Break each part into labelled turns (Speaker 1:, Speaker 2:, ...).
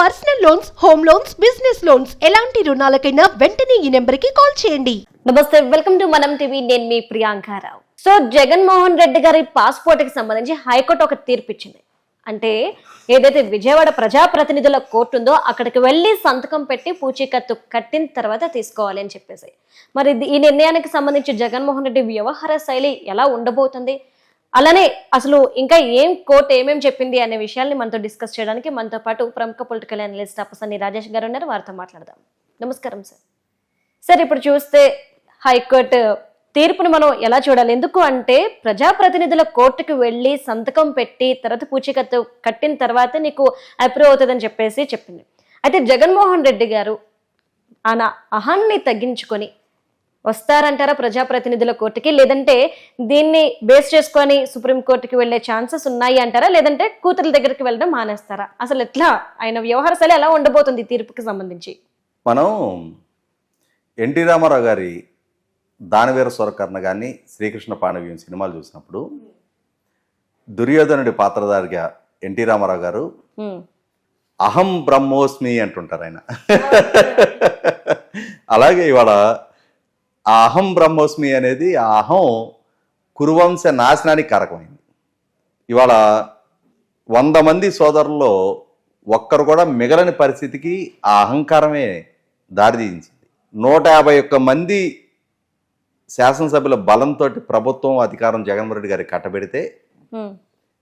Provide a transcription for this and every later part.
Speaker 1: Personal loans home loans business loans ఎలాంటి రుణాలకైనా వెంటనే ఈ నెంబర్కి కాల్ చేయండి.
Speaker 2: నమస్తే వెల్కమ్ టు మనం టీవీ. నేను మీ ప్రియాంకారావు సో జగన్మోహన్ రెడ్డి గారి పాస్పోర్ట్కి సంబంధించి హైకోర్టు ఒక తీర్పు ఇచ్చింది అంటే ఏదైతే విజయవాడ ప్రజాప్రతినిధుల కోర్టు ఉందో అక్కడికి వెళ్ళి సంతకం పెట్టి పూచీకత్తు కట్టిన తర్వాత తీసుకోవాలి అని చెప్పేసి. మరి ఇది- ఈ నిర్ణయానికి సంబంధించి జగన్మోహన్ రెడ్డి వ్యవహార శైలి ఎలా ఉండబోతుంది? అలానే అసలు ఇంకా ఏం కోర్టు ఏమేమి చెప్పింది అనే విషయాల్ని మనతో డిస్కస్ చేయడానికి మనతో పాటు ప్రముఖ పొలిటికల్ అనలిస్ట్ అప్పసన్ని రాజేష్ గారు ఉన్నారు. వారితో మాట్లాడదాం. నమస్కారం సార్. సార్ ఇప్పుడు చూస్తే హైకోర్టు తీర్పును మనం ఎలా చూడాలి? ఎందుకు అంటే ప్రజాప్రతినిధుల కోర్టుకు వెళ్ళి సంతకం పెట్టి తర్వాత పూచీకత్తు కట్టిన తర్వాత నీకు అప్రూవ్ అవుతుందని చెప్పేసి చెప్పింది. అయితే జగన్మోహన్ రెడ్డి గారు ఆయన అహాన్ని తగ్గించుకొని వస్తారంటారా ప్రజాప్రతినిధుల కోర్టుకి? లేదంటే దీన్ని బేస్ చేసుకొని సుప్రీం కోర్టుకి వెళ్ళే ఛాన్సెస్ ఉన్నాయి అంటారా? లేదంటే కూతురు దగ్గరికి వెళ్ళడం మానేస్తారా? అసలు ఎట్లా? ఆయన వ్యవహార శైలి ఎలా ఉండబోతుంది తీర్పుకి సంబంధించి?
Speaker 3: మనం ఎన్టీ రామారావు గారి దానవీర స్వరకర్ణ కానీ శ్రీకృష్ణ పాండవ్యం సినిమాలు చూసినప్పుడు దుర్యోధనుడి పాత్రధారిగా ఎన్టీ రామారావు గారు. అహం బ్రహ్మోస్మి అంటుంటారు ఆయన. అలాగే ఇవాళ ఆ అహం బ్రహ్మోస్మి అనేది ఆ అహం కురువంశ నాశనానికి కారకమైంది ఇవాళ వంద మంది సోదరుల్లో ఒక్కరు కూడా మిగలని పరిస్థితికి ఆ అహంకారమే దారితీయించింది నూట యాభై ఒక్క మంది శాసనసభ్యుల బలంతో ప్రభుత్వం అధికారం జగన్మోహన్ రెడ్డి గారికి కట్టబెడితే.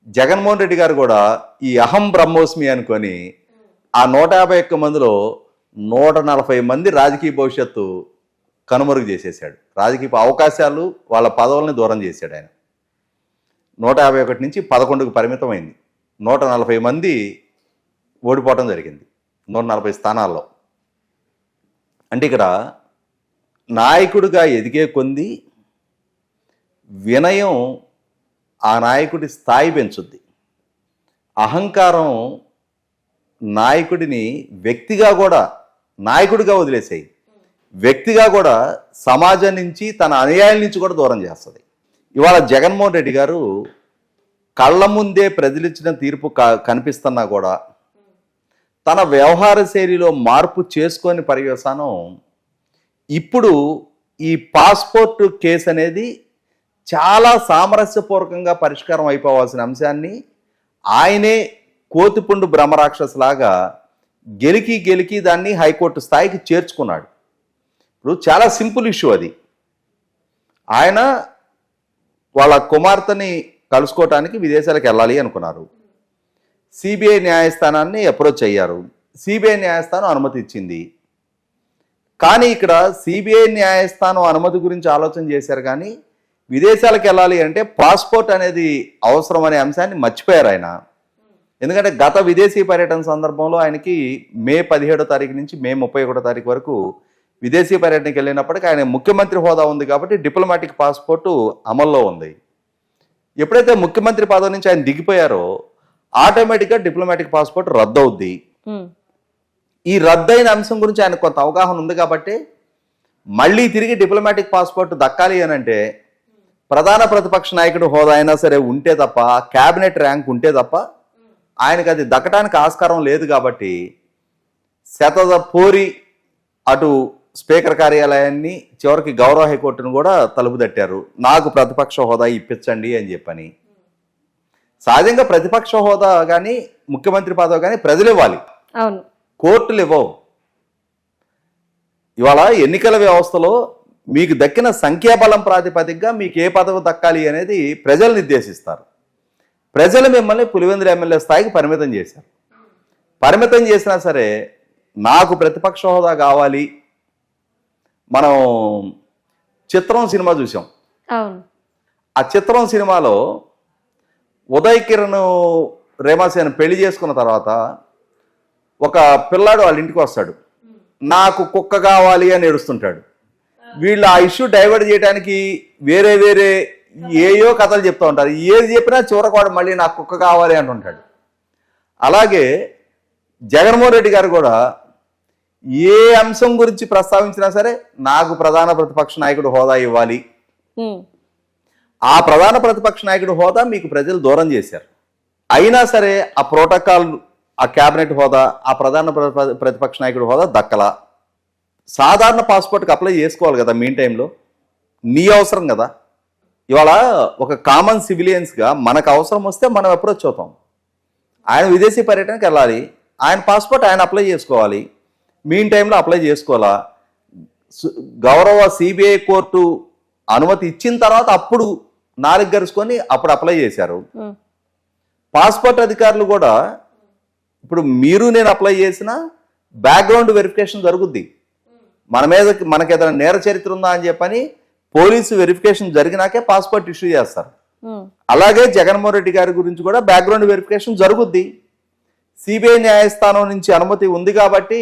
Speaker 3: జగన్మోహన్ రెడ్డి గారు కూడా ఈ అహం బ్రహ్మోస్మి అనుకొని ఆ నూట యాభై ఒక్క మందిలో నూట నలభై మంది రాజకీయ భవిష్యత్తు కనుమరుగు చేసేసాడు రాజకీయ అవకాశాలు వాళ్ళ పదవుల్ని దూరం చేశాడు ఆయన. నూట యాభై ఒకటి నుంచి పదకొండుకు పరిమితమైంది. నూట నలభై మంది ఓడిపోవటం జరిగింది. నూట నలభై స్థానాల్లో. అంటే ఇక్కడ నాయకుడిగా ఎదిగే కొంది వినయం ఆ నాయకుడి స్థాయి పెంచుద్ది. అహంకారం నాయకుడిని వ్యక్తిగా కూడా నాయకుడిగా వదిలేసేయి. వ్యక్తిగా కూడా సమాజం నుంచి తన అనుయాయుల నుంచి కూడా దూరం చేస్తుంది. ఇవాళ జగన్మోహన్ రెడ్డి గారు కళ్ళ ముందే ప్రజలిచ్చిన తీర్పు క- కనిపిస్తున్నా కూడా తన వ్యవహార శైలిలో మార్పు చేసుకొని పర్యవసానం ఇప్పుడు ఈ పాస్పోర్ట్ కేసు అనేది చాలా సామరస్యపూర్వకంగా పరిష్కారం అయిపోవాల్సిన అంశాన్ని ఆయనే కోతిపుండు బ్రహ్మరాక్షసులాగా గెలికి గెలికి దాన్ని హైకోర్టు స్థాయికి చేర్చుకున్నాడు. ఇప్పుడు చాలా సింపుల్ ఇష్యూ అది. ఆయన వాళ్ళ కుమార్తెని కలుసుకోవటానికి విదేశాలకు వెళ్ళాలి అనుకున్నారు. సిబిఐ న్యాయస్థానాన్ని అప్రోచ్ అయ్యారు. సిబిఐ న్యాయస్థానం అనుమతి ఇచ్చింది. కానీ ఇక్కడ సిబిఐ న్యాయస్థానం అనుమతి గురించి ఆలోచన చేశారు కానీ విదేశాలకు వెళ్ళాలి అంటే పాస్పోర్ట్ అనేది అవసరం అనే అంశాన్ని మర్చిపోయారు ఆయన. ఎందుకంటే గత విదేశీ పర్యటన సందర్భంలో ఆయనకి మే పదిహేడో తారీఖు నుంచి మే ముప్పై ఒకటో తారీఖు వరకు విదేశీ పర్యటనకి వెళ్ళినప్పటికీ ఆయన ముఖ్యమంత్రి హోదా ఉంది కాబట్టి డిప్లొమాటిక్ పాస్పోర్టు అమల్లో ఉంది ఎప్పుడైతే ముఖ్యమంత్రి పదవి నుంచి ఆయన దిగిపోయారో ఆటోమేటిక్గా డిప్లొమాటిక్ పాస్పోర్ట్ రద్దు అవుద్ది. ఈ రద్దయిన అంశం గురించి ఆయన కొంత అవగాహన ఉంది కాబట్టి మళ్ళీ తిరిగి డిప్లొమాటిక్ పాస్పోర్ట్ దక్కాలి అని అంటే ప్రధాన ప్రతిపక్ష నాయకుడు హోదా అయినా సరే ఉంటే తప్ప క్యాబినెట్ ర్యాంక్ ఉంటే తప్ప ఆయనకు అది దక్కడానికి ఆస్కారం లేదు కాబట్టి శతద పోరి అటు స్పీకర్ కార్యాలయాన్ని చివరికి గౌరవ హైకోర్టును కూడా తలుపు తట్టారు నాకు ప్రతిపక్ష హోదా ఇప్పించండి అని చెప్పని. సహజంగా ప్రతిపక్ష హోదా కానీ ముఖ్యమంత్రి పదవి కానీ ప్రజలు ఇవ్వాలి.
Speaker 2: అవును.
Speaker 3: కోర్టులు ఇవ్వవు. ఇవాళ ఎన్నికల వ్యవస్థలో మీకు దక్కిన సంఖ్యాబలం ప్రాతిపదికగా మీకు ఏ పదవి దక్కాలి అనేది ప్రజలు నిర్దేశిస్తారు. ప్రజలు మిమ్మల్ని పులివెందుల ఎమ్మెల్యే స్థాయికి పరిమితం చేశారు. పరిమితం చేసినా సరే నాకు ప్రతిపక్ష హోదా కావాలి మనం చిత్రం సినిమా చూసాం. ఆ చిత్రం సినిమాలో ఉదయ్ కిరణ్ రేమాసేన పెళ్ళి చేసుకున్న తర్వాత ఒక పిల్లాడు వాళ్ళ ఇంటికి వస్తాడు. నాకు కుక్క కావాలి అని ఏడుస్తుంటాడు. వీళ్ళు ఆ ఇష్యూ డైవర్ట్ చేయడానికి వేరే వేరే ఏయో కథలు చెప్తూ ఉంటారు. ఏది చెప్పినా చివరకు వాడు మళ్ళీ నాకు కుక్క కావాలి అంటుంటాడు. అలాగే జగన్మోహన్ రెడ్డి గారు కూడా ఏ అంశం గురించి ప్రస్తావించినా సరే నాకు ప్రధాన ప్రతిపక్ష నాయకుడు హోదా ఇవ్వాలి. ఆ ప్రధాన ప్రతిపక్ష నాయకుడు హోదా మీకు ప్రజలు దూరం చేశారు. అయినా సరే ఆ ప్రోటోకాల్ ఆ కేబినెట్ హోదా ఆ ప్రధాన ప్ర- ప్రతిపక్ష నాయకుడి హోదా దక్కలా. సాధారణ పాస్పోర్ట్కి అప్లై చేసుకోవాలి కదా మీన్ టైంలో. నీ అవసరం కదా. ఇవాళ ఒక కామన్ సివిలియన్స్గా మనకు అవసరం వస్తే మనం అప్రోచ్ అవుతాం. ఆయన విదేశీ పర్యటనకి వెళ్ళాలి. ఆయన పాస్పోర్ట్ ఆయన అప్లై చేసుకోవాలి. మీన్ టైంలో అప్లై చేసుకోవాలా? గౌరవ సిబిఐ కోర్టు అనుమతి ఇచ్చిన తర్వాత అప్పుడు నాలుగు గరుచుకొని అప్పుడు అప్లై చేశారు. పాస్పోర్ట్ అధికారులు కూడా ఇప్పుడు మీరు నేను అప్లై చేసిన బ్యాక్గ్రౌండ్ వెరిఫికేషన్ జరుగుద్ది. మన మీద మనకి ఏదైనా నేర చరిత్ర ఉందా అని చెప్పని పోలీసు వెరిఫికేషన్ జరిగినాకే పాస్పోర్ట్ ఇష్యూ చేస్తారు. అలాగే జగన్మోహన్ రెడ్డి గారి గురించి కూడా బ్యాక్గ్రౌండ్ వెరిఫికేషన్ జరుగుద్ది. సిబిఐ న్యాయస్థానం నుంచి అనుమతి ఉంది కాబట్టి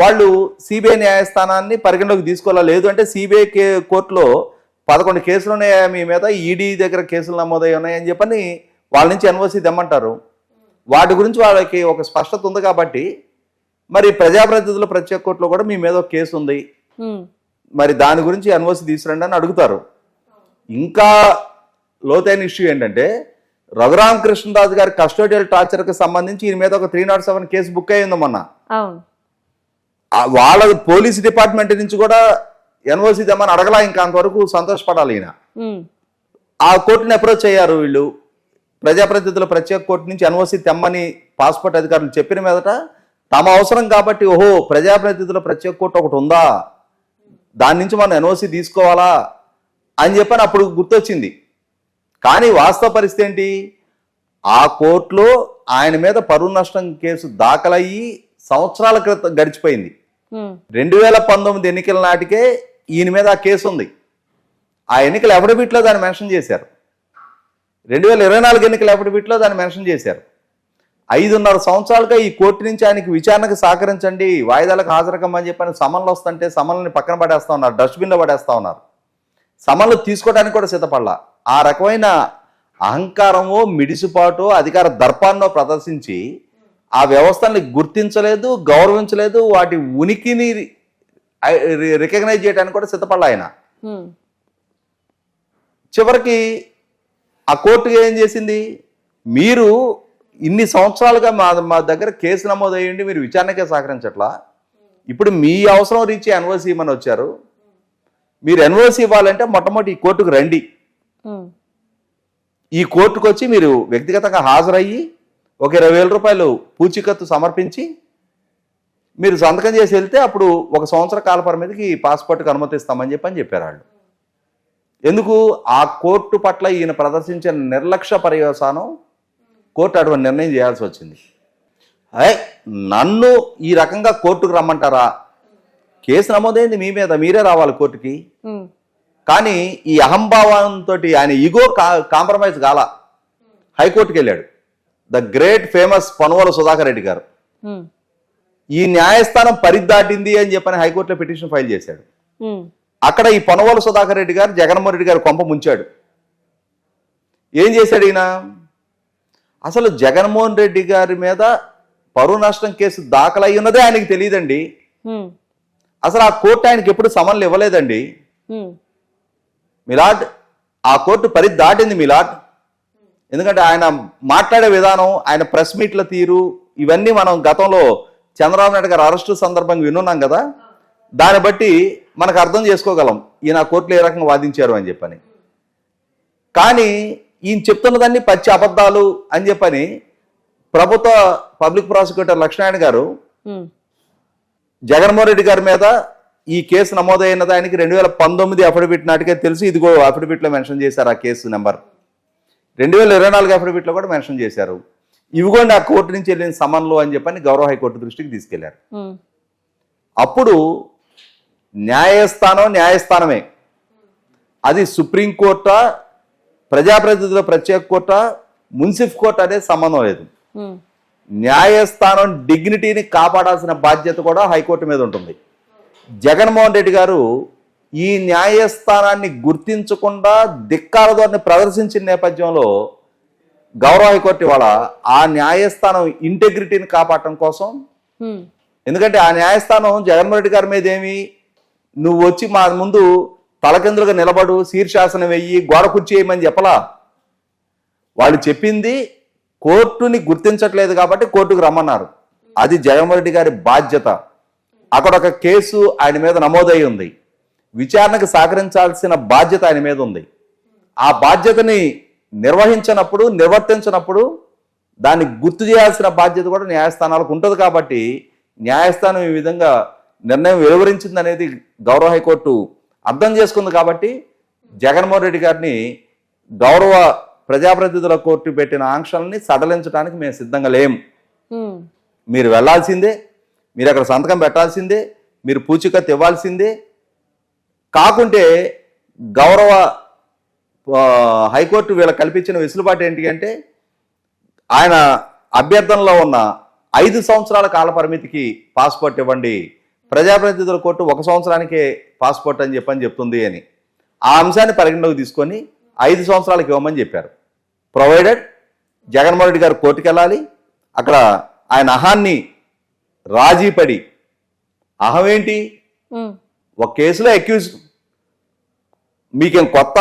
Speaker 3: వాళ్ళు సిబిఐ న్యాయస్థానాన్ని పరిగణలోకి తీసుకోవాలా? లేదు అంటే సిబిఐ కే కోర్టులో పదకొండు కేసులు ఉన్నాయా మీ మీద? ఈడీ దగ్గర కేసులు నమోదై ఉన్నాయని చెప్పని వాళ్ళ నుంచి ఎన్ఓసి తెమ్మంటారు. వాటి గురించి వాళ్ళకి ఒక స్పష్టత ఉంది కాబట్టి మరి ప్రజాప్రతినిధుల ప్రత్యేక కోర్టులో కూడా మీ మీద ఒక కేసు ఉంది. మరి దాని గురించి ఎన్ఓసి తీసుకురండి అని అడుగుతారు. ఇంకా లోతైన ఇష్యూ ఏంటంటే రఘురామకృష్ణరాజు గారి కస్టోడియల్ టార్చర్కి సంబంధించి ఈయన మీద ఒక three naught seven case book అయ్యింది మొన్న. వాళ్ళ పోలీస్ డిపార్ట్మెంట్ నుంచి కూడా ఎన్ఓసి తెమ్మని అడగలా ఇంకా అంతవరకు సంతోషపడాలి ఈయన. ఆ కోర్టుని అప్రోచ్ అయ్యారు వీళ్ళు. ప్రజాప్రతినిధుల ప్రత్యేక కోర్టు నుంచి ఎన్ఓసి తెమ్మని పాస్పోర్ట్ అధికారులు చెప్పిన మీదట తమ అవసరం కాబట్టి ఓహో ప్రజాప్రతినిధుల ప్రత్యేక కోర్టు ఒకటి ఉందా? దాని నుంచి మనం ఎన్ఓసి తీసుకోవాలా? అని చెప్పని అప్పుడు గుర్తొచ్చింది. కానీ వాస్తవ పరిస్థితి ఏంటి? ఆ కోర్టులో ఆయన మీద పరువు నష్టం కేసు దాఖలయ్యి సంవత్సరాల క్రితం గడిచిపోయింది. రెండు వేల పంతొమ్మిది ఎన్నికల నాటికే ఈయన మీద ఆ కేసు ఉంది. ఆ ఎన్నికల అఫిడవిట్లో దాన్ని మెన్షన్ చేశారు. రెండు వేల ఇరవై నాలుగు ఎన్నికల అఫిడవిట్లో దాన్ని మెన్షన్ చేశారు. ఐదున్నర సంవత్సరాలుగా ఈ కోర్టు నుంచి ఆయనకి విచారణకు సహకరించండి వాయిదాలకు హాజరకమ్మని చెప్పని సమన్లు వస్తుంటే సమన్లని పక్కన పడేస్తా ఉన్నారు డస్ట్బిన్లో పడేస్తా ఉన్నారు. సమన్లు తీసుకోవడానికి కూడా సిద్ధపడలా. ఆ రకమైన అహంకారమో మిడిసిపాటో అధికార దర్పాన్నో ప్రదర్శించి ఆ వ్యవస్థల్ని గుర్తించలేదు గౌరవించలేదు వాటి ఉనికిని రికగ్నైజ్ చేయడానికి కూడా సిద్ధపడలా ఆయన. చివరికి ఆ కోర్టు ఏం చేసింది? మీరు ఇన్ని సంవత్సరాలుగా మా మా దగ్గర కేసు నమోదు అయ్యండి మీరు విచారణకే సహకరించట్లా? ఇప్పుడు మీ అవసరం రీచ్ ఎన్ఓసి ఇవ్వమని వచ్చారు? మీరు ఎన్ఓసి ఇవ్వాలంటే మొట్టమొదటి ఈ కోర్టుకు రండి. ఈ కోర్టుకు వచ్చి మీరు వ్యక్తిగతంగా హాజరయ్యి ఒక ఇరవై వేల రూపాయలు పూచీకత్తు సమర్పించి మీరు సంతకం చేసి వెళ్తే అప్పుడు ఒక సంవత్సర కాల పరిమితికి పాస్పోర్ట్కి అనుమతిస్తామని చెప్పని చెప్పారు వాళ్ళు. ఎందుకు? ఆ కోర్టు పట్ల ఈయన ప్రదర్శించిన నిర్లక్ష్య పర్యవసానం కోర్టు అటువంటి నిర్ణయం చేయాల్సి వచ్చింది. అయ్ నన్ను ఈ రకంగా కోర్టుకు రమ్మంటారా? కేసు నమోదైంది మీ మీద మీరే రావాలి కోర్టుకి. కానీ ఈ అహంభావంతో ఆయన ఈగో కా కాంప్రమైజ్ కాల. హైకోర్టుకి వెళ్ళాడు ద గ్రేట్ ఫేమస్ పనువల సుధాకర్ రెడ్డి గారు. ఈ న్యాయస్థానం పరిధి దాటింది అని చెప్పని హైకోర్టులో పిటిషన్ ఫైల్ చేశాడు. అక్కడ ఈ పనువల సుధాకర్ రెడ్డి గారు జగన్మోహన్ రెడ్డి గారు కొంప ముంచాడు. ఏం చేశాడు ఈయన? అసలు జగన్మోహన్ రెడ్డి గారి మీద పరువు నష్టం కేసు దాఖలై ఉన్నదే ఆయనకి తెలియదండి. అసలు ఆ కోర్టు ఆయనకి ఎప్పుడు సమన్లు ఇవ్వలేదండి. మిలాడ్ ఆ కోర్టు పరిధి దాటింది మిలాడ్. ఎందుకంటే ఆయన మాట్లాడే విధానం ఆయన ప్రెస్ మీట్ల తీరు ఇవన్నీ మనం గతంలో చంద్రబాబు నాయుడు గారు అరెస్టు సందర్భంగా వినున్నాం కదా? దాన్ని బట్టి మనకు అర్థం చేసుకోగలం ఈయన కోర్టులో ఏ రకంగా వాదించారు అని చెప్పని. కానీ ఈయన చెప్తున్నదాన్ని పచ్చి అబద్ధాలు అని చెప్పని ప్రభుత్వ పబ్లిక్ ప్రాసిక్యూటర్ లక్ష్మణ్ గారు జగన్మోహన్ రెడ్డి గారి మీద ఈ కేసు నమోదైన దానికి రెండు వేల పంతొమ్మిది అఫిడవిట్ నాటికే తెలిసి ఇదిగో అఫిడవిట్లో మెన్షన్ చేశారు ఆ కేసు నెంబర్. రెండు వేల ఇరవై నాలుగు అఫిడవిట్లో కూడా మెన్షన్ చేశారు. ఇవిగోండి ఆ కోర్టు నుంచి వెళ్ళిన సమన్లు అని చెప్పని గౌరవ హైకోర్టు దృష్టికి
Speaker 2: తీసుకెళ్ళారు.
Speaker 3: అప్పుడు న్యాయస్థానం న్యాయస్థానమే. అది సుప్రీంకోర్టా ప్రజాప్రతినిధుల ప్రత్యేక కోర్ట మున్సిఫ్ కోర్ట్ అనేది సంబంధం లేదు. న్యాయస్థానం డిగ్నిటీని కాపాడాల్సిన బాధ్యత కూడా హైకోర్టు మీద ఉంటుంది. జగన్మోహన్ రెడ్డి గారు ఈ న్యాయస్థానాన్ని గుర్తించకుండా ధిక్కార ధోరణి ప్రదర్శించిన నేపథ్యంలో గౌరవ హైకోర్టు ఇవాళ ఆ న్యాయస్థానం ఇంటెగ్రిటీని కాపాడటం కోసం ఎందుకంటే ఆ న్యాయస్థానం జగన్మోహన్ రెడ్డి గారి మీద ఏమి నువ్వు వచ్చి మా ముందు తలకిందులుగా నిలబడు శీర్షాసనం వెయ్యి గోడ కుర్చీ వేయమని చెప్పలా? వాళ్ళు చెప్పింది కోర్టుని గుర్తించట్లేదు కాబట్టి కోర్టుకు రమ్మన్నారు. అది జగన్మోహన్ రెడ్డి గారి బాధ్యత. అక్కడ ఒక కేసు ఆయన మీద నమోదై ఉంది. విచారణకు సహకరించాల్సిన బాధ్యత ఆయన మీద ఉంది. ఆ బాధ్యతని నిర్వహించినప్పుడు నిర్వర్తించినప్పుడు దాన్ని గుర్తు చేయాల్సిన బాధ్యత కూడా న్యాయస్థానాలకు ఉంటుంది కాబట్టి న్యాయస్థానం ఈ విధంగా నిర్ణయం వెలువరించింది అనేది గౌరవ హైకోర్టు అర్థం చేసుకుంది కాబట్టి జగన్మోహన్ రెడ్డి గారిని గౌరవ ప్రజాప్రతినిధుల కోర్టు పెట్టిన ఆంక్షల్ని సడలించడానికి మేము సిద్ధంగా లేము
Speaker 2: ఉమ్,
Speaker 3: మీరు వెళ్ళాల్సిందే మీరు అక్కడ సంతకం పెట్టాల్సిందే మీరు పూచికత్తు ఇవ్వాల్సిందే కాకుంటే గౌరవ హైకోర్టు వీళ్ళకి కల్పించిన వెసులుబాటు ఏంటి అంటే ఆయన అభ్యర్థనలో ఉన్న ఐదు సంవత్సరాల కాల పరిమితికి పాస్పోర్ట్ ఇవ్వండి. ప్రజాప్రతినిధుల కోర్టు ఒక సంవత్సరానికే పాస్పోర్ట్ అని చెప్పని చెప్తుంది అని. ఆ అంశాన్ని పరిగణలోకి తీసుకొని ఐదు సంవత్సరాలకు ఇవ్వమని చెప్పారు. ప్రొవైడెడ్ జగన్మోహన్ రెడ్డి గారు కోర్టుకు వెళ్ళాలి అక్కడ ఆయన అహాన్ని రాజీ పడి అహం ఏంటి? ఒక కేసులో అక్యూజ్ మీకేం కొత్త?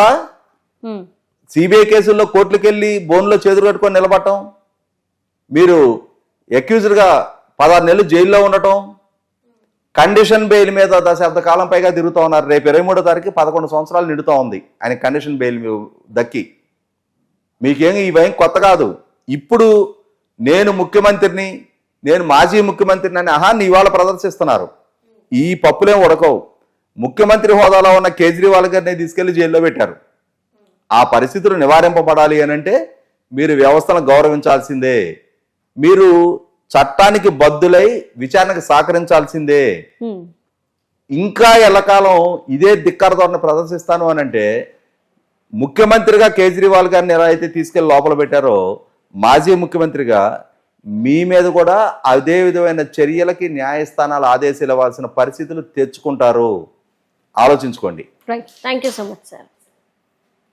Speaker 3: సిబిఐ కేసుల్లో కోర్టులకు వెళ్ళి బోన్లో చేతులు కట్టుకొని నిలబడటం? మీరు అక్యూజ్డ్గా పదహారు నెలలు జైల్లో ఉండటం? కండిషన్ బెయిల్ మీద దశాబ్ద కాలం పైగా తిరుగుతూ ఉన్నారు. రేపు ఇరవై మూడో తారీఖు పదకొండు సంవత్సరాలు నిండుతూ ఉంది. ఆయన కండిషన్ బెయిల్ దక్కి. మీకేం ఇవేం కొత్త కాదు. ఇప్పుడు నేను ముఖ్యమంత్రిని నేను మాజీ ముఖ్యమంత్రిని అని అహాన్ని ఇవాళ ప్రదర్శిస్తున్నారు. ఈ పప్పులేం ఉడకవు. ముఖ్యమంత్రి హోదాలో ఉన్న కేజ్రీవాల్ గారిని తీసుకెళ్ళి జైల్లో పెట్టారు. ఆ పరిస్థితులు నివారింపబడాలి అని అంటే మీరు వ్యవస్థను గౌరవించాల్సిందే. మీరు చట్టానికి బద్దులై విచారణకు సహకరించాల్సిందే. ఇంకా ఎల్లకాలం ఇదే ధిక్కార ధోరణి ప్రదర్శిస్తాను అని అంటే ముఖ్యమంత్రిగా కేజ్రీవాల్ గారిని ఎలా అయితే తీసుకెళ్ళి లోపల పెట్టారో మాజీ ముఖ్యమంత్రిగా మీ మీద కూడా అదే విధమైన చర్యలకి న్యాయస్థానాలు ఆదేశాలు ఇవ్వాల్సిన పరిస్థితులు తెచ్చుకుంటారు. ఆలోచించుకోండి.
Speaker 2: Right thank you so much sir